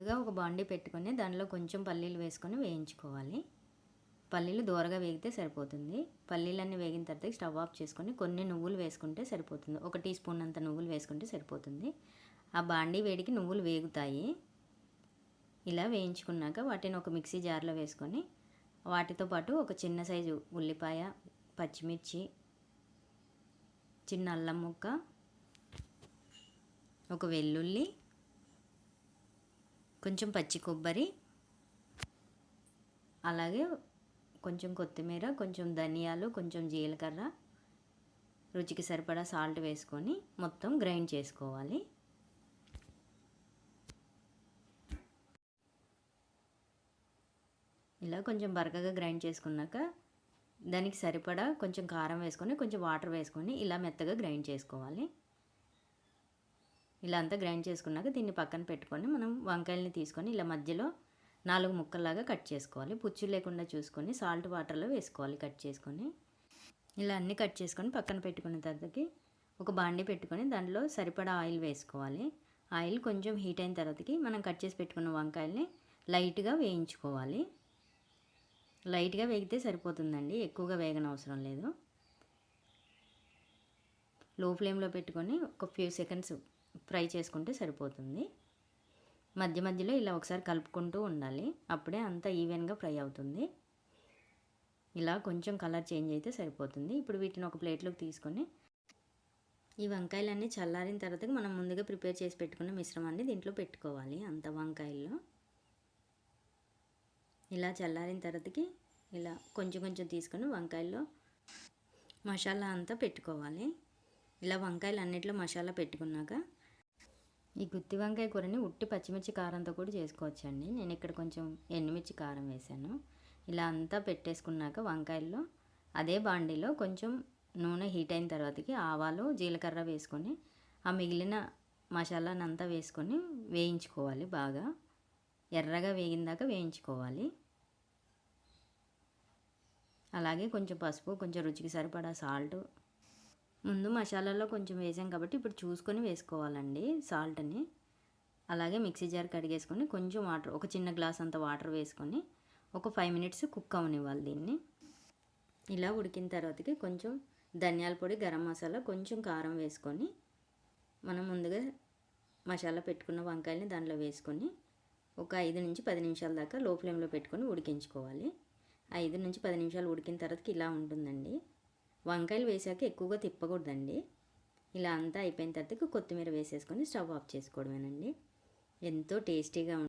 ముందుగా ఒక బాండీ పెట్టుకొని దానిలో కొంచెం పల్లీలు వేసుకొని వేయించుకోవాలి. పల్లీలు దూరగా వేగితే సరిపోతుంది. పల్లీలన్నీ వేగిన తర్వాత స్టవ్ ఆఫ్ చేసుకొని కొన్ని నువ్వులు వేసుకుంటే సరిపోతుంది. ఒక టీ స్పూన్ అంత నువ్వులు వేసుకుంటే సరిపోతుంది. ఆ బాండీ వేడికి నువ్వులు వేగుతాయి. ఇలా వేయించుకున్నాక వాటిని ఒక మిక్సీ జార్లో వేసుకొని వాటితో పాటు ఒక చిన్న సైజు ఉల్లిపాయ పచ్చిమిర్చి చిన్న అల్లం ముక్క ఒక వెల్లుల్లి కొంచెం పచ్చి కొబ్బరి అలాగే కొంచెం కొత్తిమీర కొంచెం ధనియాలు కొంచెం జీలకర్ర రుచికి సరిపడా సాల్ట్ వేసుకొని మొత్తం గ్రైండ్ చేసుకోవాలి. ఇలా కొంచెం బరకగా గ్రైండ్ చేసుకున్నాక దానికి సరిపడా కొంచెం కారం వేసుకొని కొంచెం వాటర్ వేసుకొని ఇలా మెత్తగా గ్రైండ్ చేసుకోవాలి. ఇలా అంతా గ్రైండ్ చేసుకున్నాక దీన్ని పక్కన పెట్టుకొని మనం వంకాయలని తీసుకొని ఇలా మధ్యలో నాలుగు ముక్కల్లాగా కట్ చేసుకోవాలి. పుచ్చు లేకుండా చూసుకొని సాల్ట్ వాటర్లో వేసుకోవాలి కట్ చేసుకొని. ఇలా అన్నీ కట్ చేసుకొని పక్కన పెట్టుకున్న తర్వాతకి ఒక బాండి పెట్టుకొని దాంట్లో సరిపడా ఆయిల్ వేసుకోవాలి. ఆయిల్ కొంచెం హీట్ అయిన తర్వాతకి మనం కట్ చేసి పెట్టుకున్న వంకాయల్ని లైట్గా వేయించుకోవాలి. లైట్గా వేగితే సరిపోతుందండి. ఎక్కువగా వేగనవసరం లేదు. లో ఫ్లేమ్లో పెట్టుకొని ఒక ఫ్యూ సెకండ్స్ ఫ్రై చేసుకుంటే సరిపోతుంది. మధ్య మధ్యలో ఇలా ఒకసారి కలుపుకుంటూ ఉండాలి. అప్పుడే అంతా ఈవెన్గా ఫ్రై అవుతుంది. ఇలా కొంచెం కలర్ చేంజ్ అయితే సరిపోతుంది. ఇప్పుడు వీటిని ఒక ప్లేట్లోకి తీసుకొని ఈ వంకాయలన్నీ చల్లారిన తర్వాత మనం ముందుగా ప్రిపేర్ చేసి పెట్టుకున్న మిశ్రమాన్ని దీంట్లో పెట్టుకోవాలి. అంత వంకాయల్లో. ఇలా చల్లారిన తర్వాతకి ఇలా కొంచెం కొంచెం తీసుకొని వంకాయల్లో మసాలా అంతా పెట్టుకోవాలి. ఇలా వంకాయలు అన్నిట్లో మసాలా పెట్టుకున్నాక ఈ గుత్తి వంకాయ కూరని ఉట్టి పచ్చిమిర్చి కారంతో కూడా చేసుకోవచ్చండి. నేను ఇక్కడ కొంచెం ఎండుమిర్చి కారం వేసాను. ఇలా అంతా పెట్టేసుకున్నాక వంకాయల్లో అదే బాండీలో కొంచెం నూనె హీట్ అయిన తర్వాతకి ఆవాలు జీలకర్ర వేసుకొని ఆ మిగిలిన మసాలాని అంతా వేసుకొని వేయించుకోవాలి బాగా. ఎర్రగా వేగిందాక వేయించుకోవాలి. అలాగే కొంచెం పసుపు కొంచెం రుచికి సరిపడా సాల్ట్ ముందు మసాలాలో కొంచెం వేసాం కాబట్టి ఇప్పుడు చూసుకొని వేసుకోవాలండి సాల్ట్ని. అలాగే మిక్సీ జార్ కడిగేసుకొని కొంచెం వాటర్ ఒక చిన్న గ్లాస్ అంత వాటర్ వేసుకొని ఒక ఫైవ్ మినిట్స్ కుక్ అవనివ్వాలి దీన్ని. ఇలా ఉడికిన తర్వాతకి కొంచెం ధనియాల పొడి గరం మసాలా కొంచెం కారం వేసుకొని మనం ముందుగా మసాలా పెట్టుకున్న వంకాయల్ని దాంట్లో వేసుకొని ఒక ఐదు నుంచి పది నిమిషాల దాకా లో ఫ్లేమ్లో పెట్టుకొని ఉడికించుకోవాలి. ఐదు నుంచి పది నిమిషాలు ఉడికిన తర్వాతకి ఇలా ఉంటుందండి. వంకాయలు వేసాక ఎక్కువగా తిప్పకూడదండి. ఇలా అంతా అయిపోయిన తర్వాత కొత్తిమీర వేసేసుకొని స్టవ్ ఆఫ్ చేసుకోవడమేనండి. ఎంతో టేస్టీగా